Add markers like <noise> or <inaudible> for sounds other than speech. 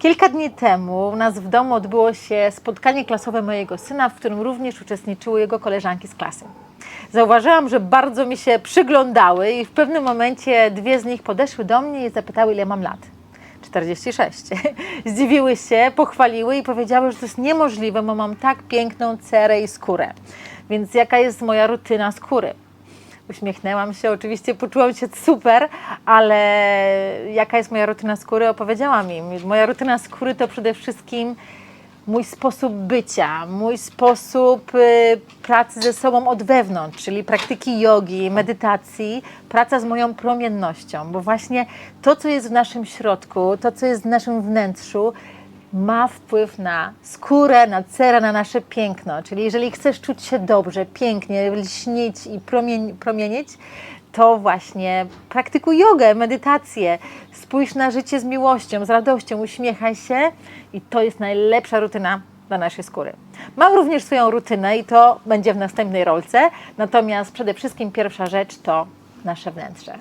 Kilka dni temu u nas w domu odbyło się spotkanie klasowe mojego syna, w którym również uczestniczyły jego koleżanki z klasy. Zauważyłam, że bardzo mi się przyglądały i w pewnym momencie dwie z nich podeszły do mnie i zapytały, ile mam lat. 46. <laughs> Zdziwiły się, pochwaliły i powiedziały, że to jest niemożliwe, bo mam tak piękną cerę i skórę. Więc jaka jest moja rutyna skóry? Uśmiechnęłam się, oczywiście poczułam się super, ale jaka jest moja rutyna skóry, opowiedziałam im. Moja rutyna skóry to przede wszystkim mój sposób bycia, mój sposób y, pracy ze sobą od wewnątrz, czyli praktyki jogi, medytacji, praca z moją promiennością, bo właśnie to, co jest w naszym środku, to, co jest w naszym wnętrzu, ma wpływ na skórę, na cerę, na nasze piękno. Czyli jeżeli chcesz czuć się dobrze, pięknie, lśnić i promień, promienieć, to właśnie praktykuj jogę, medytację. Spójrz na życie z miłością, z radością, uśmiechaj się i to jest najlepsza rutyna dla naszej skóry. Mam również swoją rutynę i to będzie w następnej rolce, natomiast przede wszystkim pierwsza rzecz to nasze wnętrze.